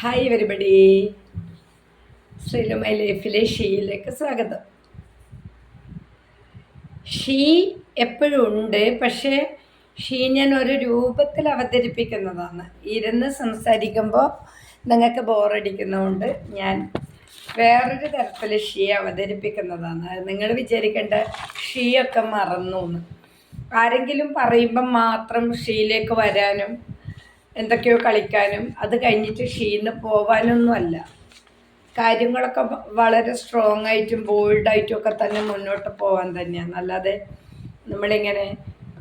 Hi everybody ശ്രീലമ്മ ലൈഫിലെ ഷീയിലേക്ക് സ്വാഗതം. She എപ്പോഴും ഉണ്ട് പക്ഷേ ഷീ ഞാൻ ഒരു രൂപത്തിൽ അവതരിപ്പിക്കുന്നതാണ്. ഇരുന്ന് സംസാരിക്കുമ്പോൾ നിങ്ങൾക്ക് ബോറടിക്കുന്നതുകൊണ്ട് ഞാൻ വേറൊരു തരത്തിൽ ഷീ അവതരിപ്പിക്കുന്നതാണ്. നിങ്ങൾ വിചാരിക്കേണ്ട ഷീയൊക്കെ മറന്നു ആരെങ്കിലും പറയുമ്പം മാത്രം ഷീയിലേക്ക് വരാനും എന്തൊക്കെയോ കളിക്കാനും അത് കഴിഞ്ഞിട്ട് ഷീന്ന് പോവാനൊന്നുമല്ല. കാര്യങ്ങളൊക്കെ വളരെ സ്ട്രോങ് ആയിട്ടും ബോൾഡായിട്ടും ഒക്കെ തന്നെ മുന്നോട്ട് പോകാൻ തന്നെയാണ്. അല്ലാതെ നമ്മളിങ്ങനെ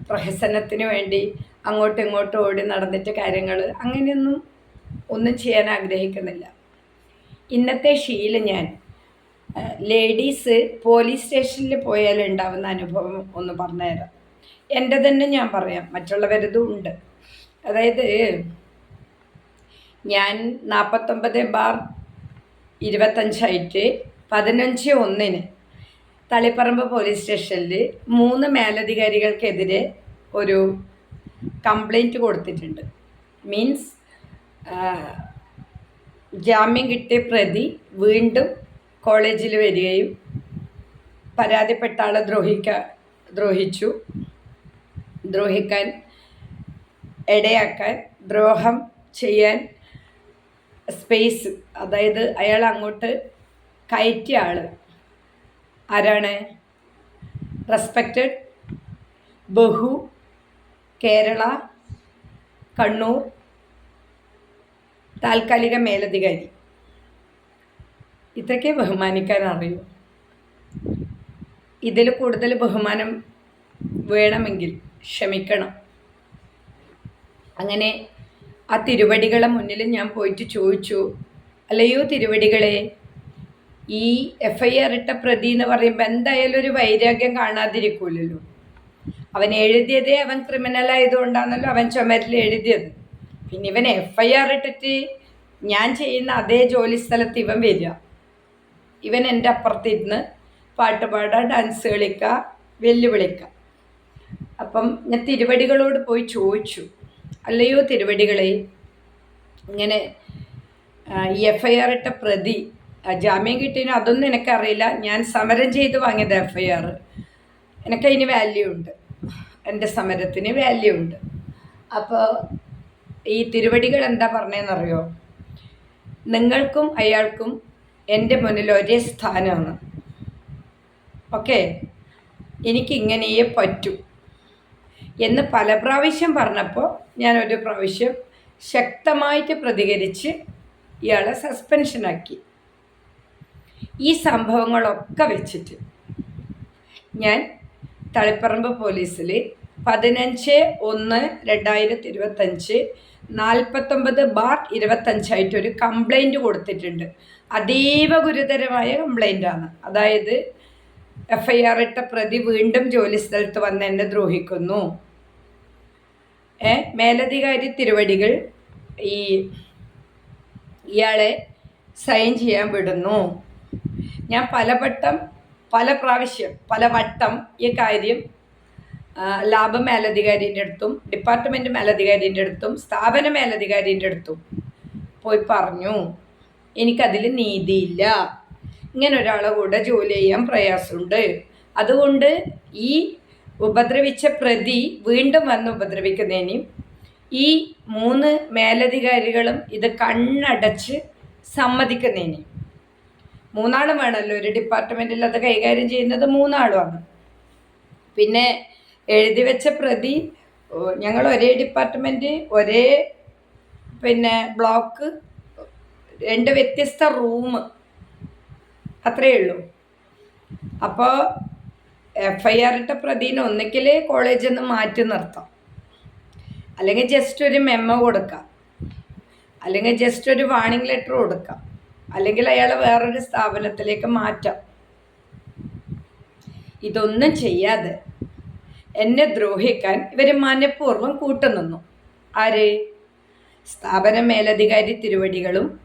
പ്രഹസനത്തിന് വേണ്ടി അങ്ങോട്ടും ഇങ്ങോട്ടും ഓടി നടന്നിട്ട് കാര്യങ്ങൾ അങ്ങനെയൊന്നും ഒന്നും ചെയ്യാൻ ആഗ്രഹിക്കുന്നില്ല. ഇന്നത്തെ ഷീൽ ഞാൻ ലേഡീസ് പോലീസ് സ്റ്റേഷനിൽ പോയാൽ ഉണ്ടാവുന്ന അനുഭവം ഒന്ന് പറഞ്ഞുതരാം. എന്റെ തന്നെ ഞാൻ പറയാം മറ്റുള്ളവരതും ഉണ്ട്. അതായത് ഞാൻ നാൽപ്പത്തൊമ്പത് ബാർ ഇരുപത്തഞ്ചായിട്ട് പതിനഞ്ച് ഒന്നിന് തളിപ്പറമ്പ് പോലീസ് സ്റ്റേഷനിൽ മൂന്ന് മേലധികാരികൾക്കെതിരെ ഒരു കംപ്ലൈന്റ് കൊടുത്തിട്ടുണ്ട്. മീൻസ് ജാമ്യം കിട്ടിയ പ്രതി വീണ്ടും കോളേജിൽ വരികയും പരാതിപ്പെട്ട ആളെ ദ്രോഹിക്ക ദ്രോഹിച്ചു. ദ്രോഹിക്കാൻ ഇടയാക്കാൻ ദ്രോഹം ചെയ്യാൻ സ്പേസ് അതായത് അയാൾ അങ്ങോട്ട് കയറ്റിയ ആൾ ആരാണ്? റെസ്പെക്റ്റഡ് ബഹു കേരള കണ്ണൂർ താൽക്കാലിക മേലധികാരി. ഇതൊക്കെ ബഹുമാനിക്കാൻ അറിയൂ. ഇതിൽ കൂടുതൽ ബഹുമാനം വേണമെങ്കിൽ ക്ഷമിക്കണം. അങ്ങനെ ആ തിരുവടികളെ മുന്നിൽ ഞാൻ പോയിട്ട് ചോദിച്ചു അല്ലയോ തിരുവടികളെ ഈ എഫ് ഐ ആർ ഇട്ട പ്രതി എന്ന് പറയുമ്പോൾ എന്തായാലും ഒരു വൈരാഗ്യം കാണാതിരിക്കൂലല്ലോ. അവൻ എഴുതിയതേ അവൻ ക്രിമിനൽ ആയതുകൊണ്ടാണല്ലോ അവൻ ചുമരിൽ എഴുതിയത്. പിന്നെ ഇവൻ എഫ് ഐ ആർ ഇട്ടിട്ട് ഞാൻ ചെയ്യുന്ന അതേ ജോലി സ്ഥലത്ത് ഇവൻ വരിക. ഇവൻ എന്റെ അപ്പുറത്തിരുന്ന് പാട്ട് പാടുക ഡാൻസ് കളിക്കുക വെല്ലുവിളിക്കുക. അപ്പം ഞാൻ തിരുവടികളോട് പോയി ചോദിച്ചു അല്ലയോ തിരുവടികളെ? ഇങ്ങനെ എഫ് ഐ ആർ ഇട്ട പ്രതി ജാമ്യം കിട്ടിയതിന് അതൊന്നും എനിക്കറിയില്ല. ഞാൻ സമരം ചെയ്ത് വാങ്ങിയത് എഫ് ഐ ആർ എനിക്കതിന് വാല്യൂ ഉണ്ട്. എന്റെ സമരത്തിന് വാല്യൂ ഉണ്ട്. അപ്പോൾ ഈ തിരുവടികൾ എന്താ പറഞ്ഞതെന്നറിയോ നിങ്ങൾക്കും അയാൾക്കും എന്റെ മുന്നിൽ ഒരേ സ്ഥാനമാണ്. ഓക്കെ എനിക്കിങ്ങനെയേ പറ്റൂ. എന്ന് പല പ്രാവശ്യം പറഞ്ഞപ്പോൾ ഞാനൊരു പ്രാവശ്യം ശക്തമായിട്ട് പ്രതികരിച്ച് ഇയാളെ സസ്പെൻഷനാക്കി ഈ സംഭവങ്ങളൊക്കെ വെച്ചിട്ട് ഞാൻ തളിപ്പറമ്പ് പോലീസിൽ പതിനഞ്ച് ഒന്ന് രണ്ടായിരത്തി ഇരുപത്തഞ്ച് നാൽപ്പത്തൊമ്പത് ബാർ ഇരുപത്തഞ്ചായിട്ടൊരു കംപ്ലൈന്റ് കൊടുത്തിട്ടുണ്ട്. അതീവ ഗുരുതരമായ കംപ്ലൈന്റാണ് അതായത് എഫ് ഐ ആർ ഇട്ട പ്രതി വീണ്ടും ജോലി സ്ഥലത്ത് വന്ന് എന്നെ ദ്രോഹിക്കുന്നു. മേലധികാരി തിരുവടികൾ ഈ ഇയാളെ സൈൻ ചെയ്യാൻ വിടുന്നു. ഞാൻ പലവട്ടം പല പ്രാവശ്യം പല വട്ടം ഈ കാര്യം ലാബ് മേലധികാരിന്റെ അടുത്തും ഡിപ്പാർട്ട്മെന്റ് മേലധികാരിന്റെ അടുത്തും സ്ഥാപന മേലധികാരിന്റെ അടുത്തും പോയി പറഞ്ഞു. എനിക്കതിൽ നീതിയില്ല. ഇങ്ങനെ ഒരാളെ കൂടെ ജോലി ചെയ്യാൻ പ്രയാസമുണ്ട്. അതുകൊണ്ട് ഈ ഉപദ്രവിച്ച പ്രതി വീണ്ടും വന്ന് ഉപദ്രവിക്കുന്നതിനും ഈ മൂന്ന് മേലധികാരികളും ഇത് കണ്ണടച്ച് സമ്മതിക്കുന്നതിന്. മൂന്നാളും വേണമല്ലോ ഒരു ഡിപ്പാർട്ട്മെന്റിൽ അത് കൈകാര്യം ചെയ്യുന്നത് മൂന്നാളുമാണ്. പിന്നെ എഴുതി വെച്ച പ്രതി ഞങ്ങൾ ഒരേ ഡിപ്പാർട്ട്മെന്റ് ഒരേ പിന്നെ ബ്ലോക്ക് രണ്ട് വ്യത്യസ്ത റൂം അത്രയേ ഉള്ളൂ. അപ്പോൾ എഫ് ഐ ആർ ഇട്ട പ്രതിനെ ഒന്നിക്കൽ കോളേജിൽ നിന്ന് മാറ്റി നിർത്താം. അല്ലെങ്കിൽ ജസ്റ്റ് ഒരു മെമ്മോ കൊടുക്കാം. അല്ലെങ്കിൽ ജസ്റ്റ് ഒരു വാണിംഗ് ലെറ്റർ കൊടുക്കാം. അല്ലെങ്കിൽ അയാളെ വേറൊരു സ്ഥാപനത്തിലേക്ക് മാറ്റാം. ഇതൊന്നും ചെയ്യാതെ എന്നെ ദ്രോഹിക്കാൻ ഇവർ മനഃപൂർവം കൂട്ടുനിന്നു. ആര്? സ്ഥാപന മേലധികാരി തിരുവടികളും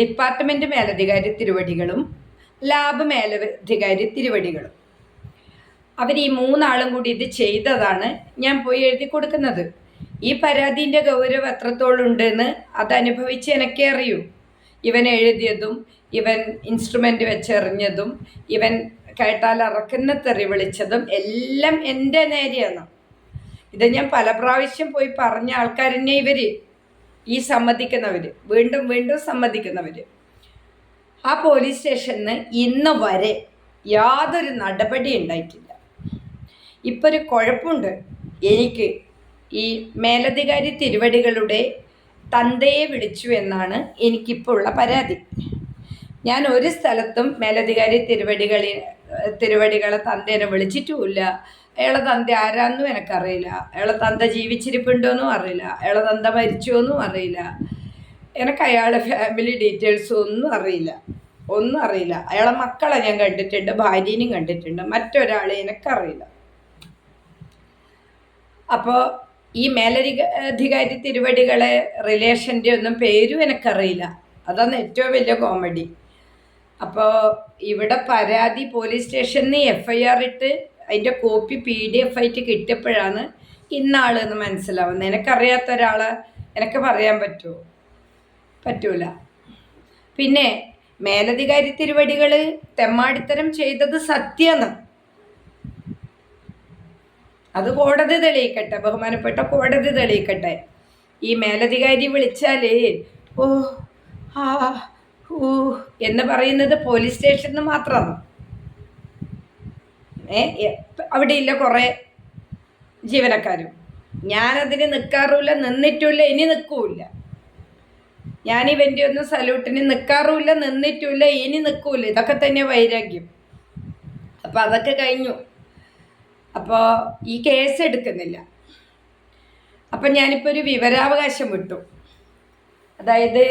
ഡിപ്പാർട്ട്മെന്റ് മേലധികാരി തിരുവടികളും ലാബ് മേലധികാരി തിരുവടികളും. അവർ ഈ മൂന്നാളും കൂടി ഇത് ചെയ്തതാണ് ഞാൻ പോയി എഴുതി കൊടുക്കുന്നത്. ഈ പരാതിന്റെ ഗൗരവം എത്രത്തോളം ഉണ്ടെന്ന് അതനുഭവിച്ച് എനിക്കേ അറിയൂ. ഇവൻ എഴുതിയതും ഇവൻ ഇൻസ്ട്രുമെന്റ് വെച്ചെറിഞ്ഞതും ഇവൻ കേട്ടാൽ അറക്കുന്ന തെറി വിളിച്ചതും എല്ലാം എന്റെ നേരെയാണ്. ഇത് ഞാൻ പല പ്രാവശ്യം പോയി പറഞ്ഞ ആൾക്കാർ തന്നെ ഇവർ ഈ സമ്മതിക്കുന്നവർ വീണ്ടും വീണ്ടും സമ്മതിക്കുന്നവർ ആ പോലീസ് സ്റ്റേഷനിൽ ഇന്ന് വരെ യാതൊരു നടപടി ഉണ്ടായിട്ടില്ല. ഇപ്പം ഒരു കുഴപ്പമുണ്ട് എനിക്ക് ഈ മേലധികാരി തിരുവടികളുടെ തന്തയെ വിളിച്ചു എന്നാണ് എനിക്കിപ്പോൾ ഉള്ള പരാതി. ഞാൻ ഒരു സ്ഥലത്തും മേലധികാരി തിരുവടികളി തിരുവടികളെ തന്തേനെ വിളിച്ചിട്ടുമില്ല. അയാളെ തന്ത ആരാന്നും എനിക്കറിയില്ല. അയാളെ തന്ത ജീവിച്ചിരിപ്പുണ്ടോയെന്നും അറിയില്ല. അയാളെ തന്ത മരിച്ചോന്നും അറിയില്ല. എനിക്ക് അയാളെ ഫാമിലി ഡീറ്റെയിൽസ് ഒന്നും അറിയില്ല. ഒന്നും അറിയില്ല. അയാളെ മക്കളെ ഞാൻ കണ്ടിട്ടുണ്ട് ഭാര്യനെയും കണ്ടിട്ടുണ്ട്. മറ്റൊരാളെ എനിക്കറിയില്ല. അപ്പോൾ ഈ മേലധികാരി തിരുവടികളെ റിലേഷന്റെ ഒന്നും പേരും എനിക്കറിയില്ല. അതാണ് ഏറ്റവും വലിയ കോമഡി അപ്പോൾ ഇവിടെ പരാതി പോലീസ് സ്റ്റേഷനിൽ എഫ് ഐ ആർ ഇട്ട് അതിന്റെ കോപ്പി പി ഡി എഫ് ആയിട്ട് കിട്ടിയപ്പോഴാണ് ഇന്നാളെന്ന് മനസ്സിലാവുന്നത്. എനിക്കറിയാത്ത ഒരാളെ എനിക്ക് പറയാൻ പറ്റുമോ? പറ്റൂല. പിന്നെ മേലധികാരി തിരുവടികൾ തെമ്മാടിത്തരം ചെയ്തത് സത്യമാണ് അത് കോടതി തെളിയിക്കട്ടെ ബഹുമാനപ്പെട്ട കോടതി തെളിയിക്കട്ടെ. ഈ മേലധികാരി വിളിച്ചാൽ ഓ ആ ഊ എന്ന് പറയുന്നത് പോലീസ് സ്റ്റേഷനിൽ മാത്രമാണ്. ഏ ഇല്ല കുറേ ജീവനക്കാരും. ഞാനതിന് നിൽക്കാറുമില്ല നിന്നിട്ടുമില്ല ഇനി നിൽക്കൂല ഞാൻ ഇവന്റെ ഒന്നും സല്യൂട്ടിന് നിൽക്കാറുമില്ല നിന്നിട്ടുമില്ല ഇനി നിൽക്കൂല ഇതൊക്കെ തന്നെ വൈരാഗ്യം. അപ്പം അതൊക്കെ കഴിഞ്ഞു. അപ്പോൾ ഈ കേസ് എടുക്കുന്നില്ല. അപ്പം ഞാനിപ്പോൾ ഒരു വിവരാവകാശം വിട്ടു. അതായത്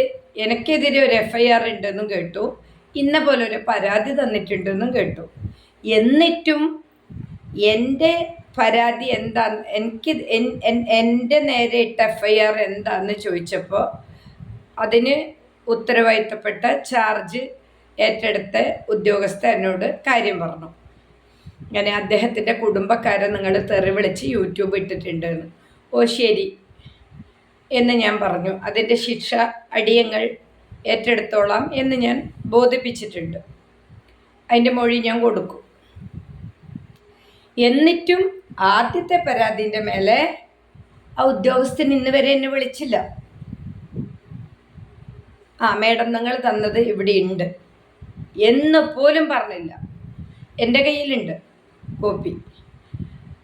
എനിക്കെതിരെ ഒരു എഫ് ഐ ആർ ഉണ്ടെന്നും കേട്ടു. ഇന്ന പോലെ ഒരു പരാതി തന്നിട്ടുണ്ടെന്നും കേട്ടു. എന്നിട്ടും എന്റെ പരാതി എന്താ എനിക്ക് എന്റെ നേരെ ഇട്ട എഫ് ഐ ആർ ചോദിച്ചപ്പോൾ അതിന് ഉത്തരവാദിത്തപ്പെട്ട ചാർജ് ഏറ്റെടുത്ത ഉദ്യോഗസ്ഥ എന്നോട് കാര്യം പറഞ്ഞു. അങ്ങനെ അദ്ദേഹത്തിന്റെ കുടുംബക്കാരെ നിങ്ങൾ തെറി വിളിച്ച് യൂട്യൂബ് ഇട്ടിട്ടുണ്ടെന്ന്. ഓ ശരി. എന്ന് ഞാൻ പറഞ്ഞു. അതിന്റെ ശിക്ഷ അടിയങ്ങൾ ഏറ്റെടുത്തോളാം എന്ന് ഞാൻ ബോധിപ്പിച്ചിട്ടുണ്ട്. അതിന്റെ മൊഴി ഞാൻ കൊടുക്കും. എന്നിട്ടും ആദ്യത്തെ പരാതിന്റെ മേലെ ആ ഉദ്യോഗസ്ഥൻ ഇന്ന് വരെ എന്നെ വിളിച്ചില്ല. ആ മേഡം നിങ്ങൾ തന്നത് ഇവിടെ ഉണ്ട്. എന്ന് പോലും പറഞ്ഞില്ല. എന്റെ കയ്യിലുണ്ട്. കോപ്പി.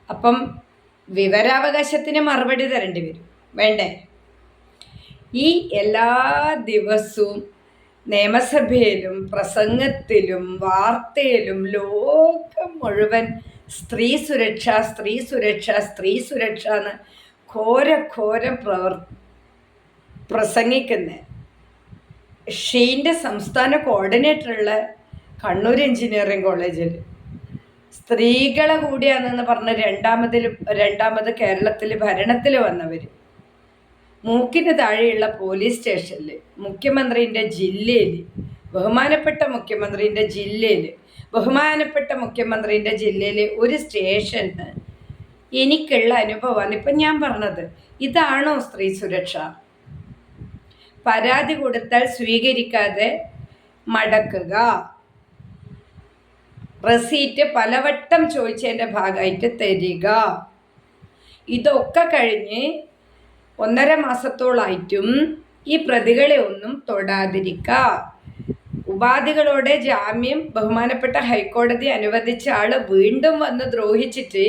അപ്പം വിവരാവകാശത്തിന് മറുപടി തരേണ്ടി വരും. വേണ്ടേ? ഈ എല്ലാ ദിവസവും നിയമസഭയിലും പ്രസംഗത്തിലും വാർത്തയിലും ലോകം മുഴുവൻ സ്ത്രീ സുരക്ഷ സ്ത്രീ സുരക്ഷ സ്ത്രീ സുരക്ഷ എന്ന് ഘോര ഘോരം പ്രവർ പ്രസംഗിക്കുന്ന ഷീന്റെ സംസ്ഥാന കോർഡിനേറ്ററുള്ള കണ്ണൂർ എഞ്ചിനീയറിംഗ് കോളേജിൽ സ്ത്രീകളെ കൂടിയാണെന്ന് പറഞ്ഞ രണ്ടാമതിൽ രണ്ടാമത് കേരളത്തിൽ ഭരണത്തിൽ വന്നവർ മൂക്കിന് താഴെയുള്ള പോലീസ് സ്റ്റേഷനിൽ മുഖ്യമന്ത്രിന്റെ ജില്ലയിൽ ബഹുമാനപ്പെട്ട മുഖ്യമന്ത്രിന്റെ ജില്ലയിൽ ബഹുമാനപ്പെട്ട മുഖ്യമന്ത്രിന്റെ ജില്ലയിൽ ഒരു സ്റ്റേഷന് എനിക്കുള്ള അനുഭവമാണ് ഇപ്പം ഞാൻ പറഞ്ഞത് ഇതാണോ സ്ത്രീ സുരക്ഷ? പരാതി കൊടുത്താൽ സ്വീകരിക്കാതെ മടക്കുക. റെസീറ്റ് പലവട്ടം ചോദിച്ചതിന്റെ ഭാഗമായിട്ട് തരിക. ഇതൊക്കെ കഴിഞ്ഞ് ഒന്നര മാസത്തോളായിട്ടും ഈ പ്രതികളെ ഒന്നും തൊടാതിരിക്ക. ഉപാധികളോടെ ജാമ്യം ബഹുമാനപ്പെട്ട ഹൈക്കോടതി അനുവദിച്ച ആൾ വീണ്ടും വന്ന് ദ്രോഹിച്ചിട്ട്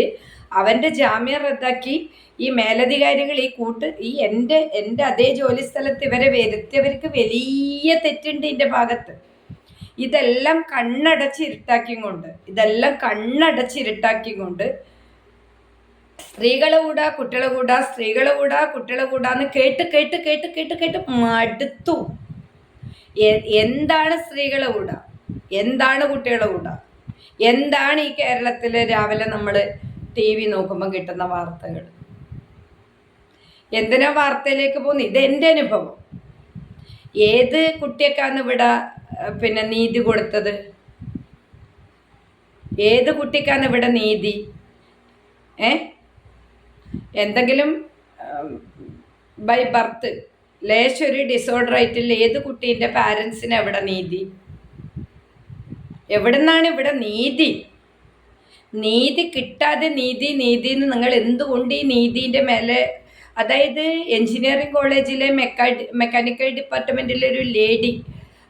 അവന്റെ ജാമ്യം റദ്ദാക്കി ഈ മേലധികാരികൾ ഈ കൂട്ട് ഈ എന്റെ എന്റെ അതേ ജോലി സ്ഥലത്ത് ഇവരെ വരുത്തിയവർക്ക് വലിയ തെറ്റുണ്ട് ഇതിന്റെ ഭാഗത്ത്. ഇതെല്ലാം കണ്ണടച്ച് ഇരുട്ടാക്കിയും കൊണ്ട് ഇതെല്ലാം കണ്ണടച്ച് ഇരുട്ടാക്കിയും കൊണ്ട് സ്ത്രീകളെ കൂടാ കുട്ടികളെ കൂടാ സ്ത്രീകളെ കൂടാ കുട്ടികളെ കൂടാന്ന് കേട്ട് കേട്ട് കേട്ട് കേട്ട് കേട്ട് മടുത്തു. എന്താണ് സ്ത്രീകളെ കൂടാ? എന്താണ് കുട്ടികളെ കൂടാ? എന്താണ് ഈ കേരളത്തിൽ രാവിലെ നമ്മൾ ടി വി നോക്കുമ്പോൾ കിട്ടുന്ന വാർത്തകൾ? എന്തിനാ വാർത്തയിലേക്ക് പോകുന്നത്? ഇത് എന്റെ അനുഭവം. ഏത് കുട്ടിയൊക്കെയാണ് ഇവിടെ പിന്നെ നീതി കൊടുത്തത്. ഏത് കുട്ടിക്കാണ് ഇവിടെ നീതി? ഏ എന്തെങ്കിലും ബൈ ബർത്ത് ലേശൊരു ഡിസോർഡർ ആയിട്ടില്ല ഏത് കുട്ടീന്റെ പാരൻസിന് എവിടെ നീതി? എവിടെ നിന്നാണ് ഇവിടെ നീതി? നീതി കിട്ടാതെ നീതി നീതി എന്ന് നിങ്ങൾ എന്തുകൊണ്ട് ഈ നീതിന്റെ മേലെ അതായത് എഞ്ചിനീയറിംഗ് കോളേജിലെ മെക്കാ മെക്കാനിക്കൽ ഡിപ്പാർട്ട്മെന്റിലെ ഒരു ലേഡി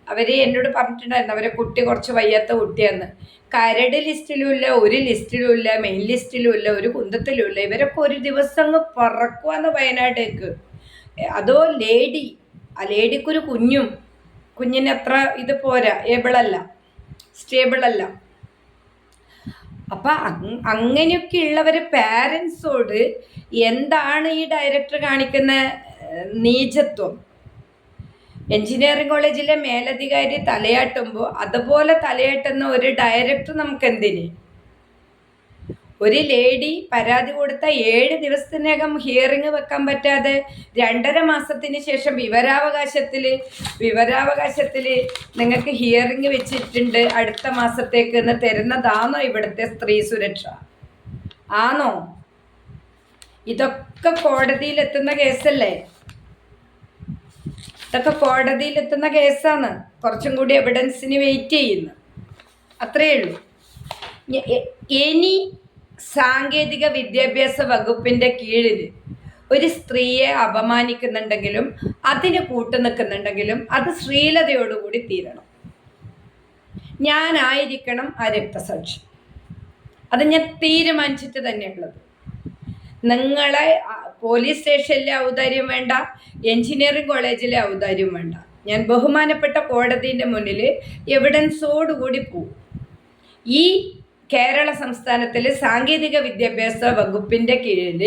അവർ എന്നോട് പറഞ്ഞിട്ടുണ്ടായിരുന്നു അവരെ കുട്ടി കുറച്ച് വയ്യാത്ത കുട്ടിയാണ് കരട് ലിസ്റ്റിലുമില്ല ഒരു ലിസ്റ്റിലുമില്ല മെയിൻ ലിസ്റ്റിലുമില്ല ഒരു കുന്തത്തിലുമില്ല ഇവരൊക്കെ ഒരു ദിവസം അങ്ങ് പറക്കുവാന്ന് വയനാട്ടേക്ക് അതോ ലേഡി ആ ലേഡിക്കൊരു കുഞ്ഞും കുഞ്ഞിന് അത്ര ഇത് പോരാ ഏബിളല്ല സ്റ്റേബിളല്ല. അപ്പം അങ്ങനെയൊക്കെ ഉള്ളവരെ പാരൻസോട് എന്താണ് ഈ ഡയറക്ടർ കാണിക്കുന്ന നീചത്വം? എഞ്ചിനീയറിംഗ് കോളേജിലെ മേലധികാരി തലയാട്ടുമ്പോൾ അതുപോലെ തലയാട്ടുന്ന ഒരു ഡയറക്ടർ നമുക്ക് എന്തിന് ഒരു ലേഡി പരാതി കൊടുത്ത ഏഴ് ദിവസത്തിനകം ഹിയറിംഗ് വെക്കാൻ പറ്റാതെ രണ്ടര മാസത്തിന് ശേഷം വിവരാവകാശത്തിൽ വിവരാവകാശത്തിൽ നിങ്ങൾക്ക് ഹിയറിംഗ് വെച്ചിട്ടുണ്ട് അടുത്ത മാസത്തേക്ക് എന്ന് തരുന്നതാണോ ഇവിടുത്തെ സ്ത്രീ സുരക്ഷ? ആണോ? ഇതൊക്കെ കോടതിയിലെത്തുന്ന കേസല്ലേ? ഇതൊക്കെ കോടതിയിലെത്തുന്ന കേസാണ്. കുറച്ചും കൂടി എവിഡൻസിന് വെയിറ്റ് ചെയ്യുന്നു. അത്രയേ ഉള്ളൂ. ഇനി സാങ്കേതിക വിദ്യാഭ്യാസ വകുപ്പിന്റെ കീഴിൽ ഒരു സ്ത്രീയെ അപമാനിക്കുന്നുണ്ടെങ്കിലും അതിന് കൂട്ടു നിൽക്കുന്നുണ്ടെങ്കിലും അത് ശ്രീലതയോടുകൂടി തീരണം. ഞാനായിരിക്കണം ആ രക്തസാക്ഷി. അത് ഞാൻ തീരുമാനിച്ചിട്ട് തന്നെയുള്ളത്. നിങ്ങളെ പോലീസ് സ്റ്റേഷനിലെ ഔദാര്യം വേണ്ട എഞ്ചിനീയറിംഗ് കോളേജിലെ ഔദാര്യം വേണ്ട. ഞാൻ ബഹുമാനപ്പെട്ട കോടതിന്റെ മുന്നിൽ എവിഡൻസോടുകൂടി പോവും. ഈ കേരള സംസ്ഥാനത്തിലെ സാങ്കേതിക വിദ്യാഭ്യാസ വകുപ്പിന്റെ കീഴിൽ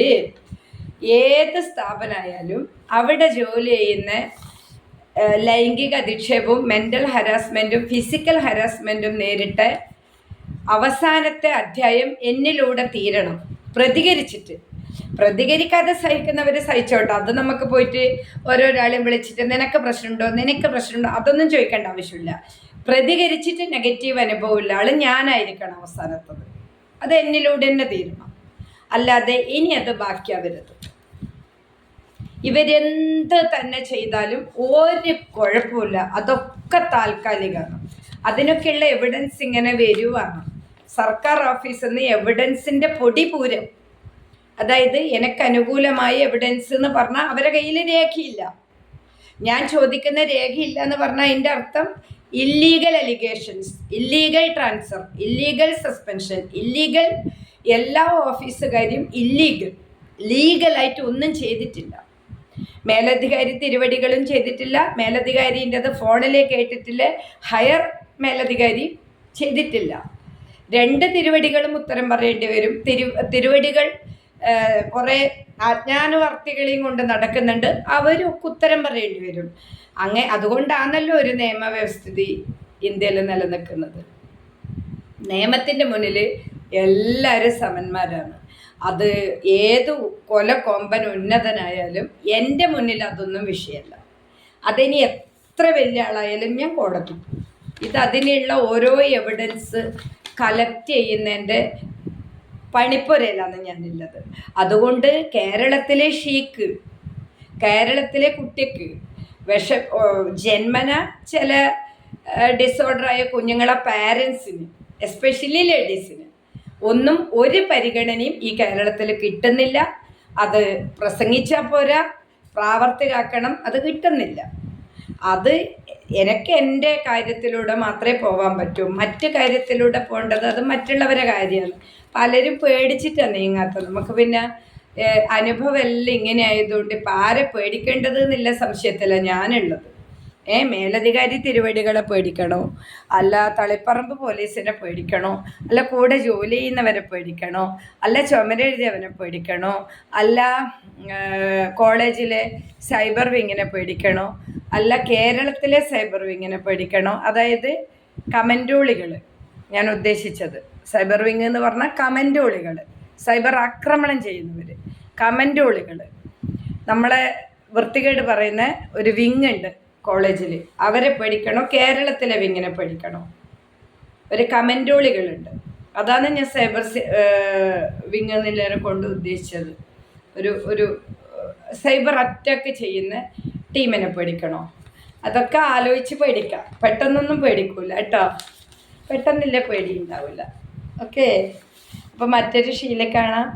ഏത് സ്ഥാപനമായാലും അവിടെ ജോലി ചെയ്യുന്ന ലൈംഗിക അധിക്ഷേപവും മെന്റൽ ഹരാസ്മെന്റും ഫിസിക്കൽ ഹരാസ്മെന്റും നേരിട്ട് അവസാനത്തെ അധ്യായം എന്നിലൂടെ തീരണം. പ്രതികരിച്ചിട്ട്. പ്രതികരിക്കാതെ സഹിക്കുന്നവർ സഹിച്ചോട്ടോ അത് നമുക്ക് പോയിട്ട് ഓരോരാളെയും വിളിച്ചിട്ട് നിനക്ക് പ്രശ്നമുണ്ടോ? നിനക്ക് പ്രശ്നമുണ്ടോ? അതൊന്നും ചോദിക്കേണ്ട ആവശ്യമില്ല. പ്രതികരിച്ചിട്ട് നെഗറ്റീവ് അനുഭവമുള്ള ആൾ ഞാനായിരിക്കണം അവസാനത്തത്. അത് എന്നിലൂടെ തന്നെ തീരണം അല്ലാതെ ഇനി അത് ബാക്കിയാവരുത്. ഇവരെന്ത് തന്നെ ചെയ്താലും ഒരു കുഴപ്പമില്ല അതൊക്കെ താൽക്കാലികമാണ്. അതിനൊക്കെയുള്ള എവിഡൻസ് ഇങ്ങനെ വരുവാണ്. സർക്കാർ ഓഫീസിൽ നിന്ന് എവിഡൻസിന്റെ പൊടി പൂരം. അതായത് എനിക്ക് അനുകൂലമായ എവിഡൻസ് എന്ന് പറഞ്ഞാൽ അവരെ കയ്യിൽ രേഖയില്ല. ഞാൻ ചോദിക്കുന്ന രേഖയില്ല എന്ന് പറഞ്ഞാൽ അതിന്റെ അർത്ഥം illegal allegations illegal transfer illegal suspension illegal എല്ലാ ഓഫീസുകാരും ഇല്ലീഗൽ ലീഗലായിട്ട് ഒന്നും ചെയ്തിട്ടില്ല. മേലധികാരി തിരുവടികളും ചെയ്തിട്ടില്ല മേലധികാരിന്റെത് ഫോണിലേക്ക് കേട്ടിട്ടില്ല ഹയർ മേലധികാരി ചെയ്തിട്ടില്ല. രണ്ട് തിരുവടികളും ഉത്തരം പറയേണ്ടി വരും. തിരു തിരുവടികൾ കുറേ അജ്ഞാനവർത്തികളെയും കൊണ്ട് നടക്കുന്നുണ്ട്. അവരൊക്കെ ഉത്തരം പറയേണ്ടി വരും. അങ്ങേ അതുകൊണ്ടാണല്ലോ ഒരു നിയമവ്യവസ്ഥിതി ഇന്ത്യയിൽ നിലനിൽക്കുന്നത്. നിയമത്തിന്റെ മുന്നിൽ എല്ലാവരും സമന്മാരാണ്. അത് ഏത് കൊല കൊമ്പൻ ഉന്നതനായാലും എന്റെ മുന്നിൽ അതൊന്നും വിഷയമല്ല. അതിനി എത്ര വലിയ ആളായാലും ഞാൻ കോടതി ഇത് അതിനുള്ള ഓരോ എവിഡൻസ് കളക്ട് ചെയ്യുന്നതിന്റെ പണിപ്പുരയിലാണ് ഞാനുള്ളത് അതുകൊണ്ട് കേരളത്തിലെ ഷീക്ക് കേരളത്തിലെ കുട്ടിക്ക് വിഷ ജന്മന ചില ഡിസോർഡറായ കുഞ്ഞുങ്ങളെ പാരൻസിന് എസ്പെഷ്യലി ലേഡീസിന് ഒന്നും ഒരു പരിഗണനയും ഈ കേരളത്തിൽ കിട്ടുന്നില്ല. അത് പ്രസംഗിച്ചാൽ പോരാ പ്രാവർത്തികാക്കണം അത് കിട്ടുന്നില്ല. അത് എനിക്ക് എന്റെ കാര്യത്തിലൂടെ മാത്രമേ പോകാൻ പറ്റൂ. മറ്റു കാര്യത്തിലൂടെ പോകേണ്ടത് അത് മറ്റുള്ളവരെ കാര്യമാണ്. പലരും പേടിച്ചിട്ടാണ് നീങ്ങാത്തത്. നമുക്ക് പിന്നെ അനുഭവം എല്ലാം ഇങ്ങനെ ആയതുകൊണ്ട് ഇപ്പം ആരെ പേടിക്കേണ്ടത് എന്നുള്ള സംശയത്തിലാണ് ഞാനുള്ളത്. ഏ മേലധികാരി തിരുവടികളെ പേടിക്കണോ? അല്ല തളിപ്പറമ്പ് പോലീസിനെ പേടിക്കണോ? അല്ല കൂടെ ജോലി ചെയ്യുന്നവരെ പേടിക്കണോ? അല്ല ചുമരെഴുതിയവനെ പേടിക്കണോ? അല്ല കോളേജിലെ സൈബർ വിങ്ങിനെ പേടിക്കണോ? അല്ല കേരളത്തിലെ സൈബർ വിങ്ങിനെ പേടിക്കണോ? അതായത് കമന്റോളികൾ ഞാൻ ഉദ്ദേശിച്ചത്. സൈബർ വിങ് എന്ന് പറഞ്ഞാൽ കമന്റോളികൾ സൈബർ ആക്രമണം ചെയ്യുന്നവർ കമന്റോളികൾ നമ്മളെ വൃത്തികേട് പറയുന്ന ഒരു വിങ് ഉണ്ട് കോളേജിൽ അവരെ പഠിക്കണോ കേരളത്തിലെ വിങ്ങിനെ പഠിക്കണോ ഒരു കമന്റോളികളുണ്ട് അതാണ് ഞാൻ സൈബർ വിങ് എന്നുള്ളവരെ കൊണ്ട് ഉദ്ദേശിച്ചത്. ഒരു ഒരു സൈബർ അറ്റാക്ക് ചെയ്യുന്ന ടീമിനെ പേടിക്കണോ? അതൊക്കെ ആലോചിച്ച് പേടിക്കാം. പെട്ടെന്നൊന്നും പേടിക്കൂല കേട്ടോ. പെട്ടെന്നില്ല പേടി ഉണ്ടാവില്ല ഓക്കെ അപ്പം മറ്റൊരു ഷീല കാണാം.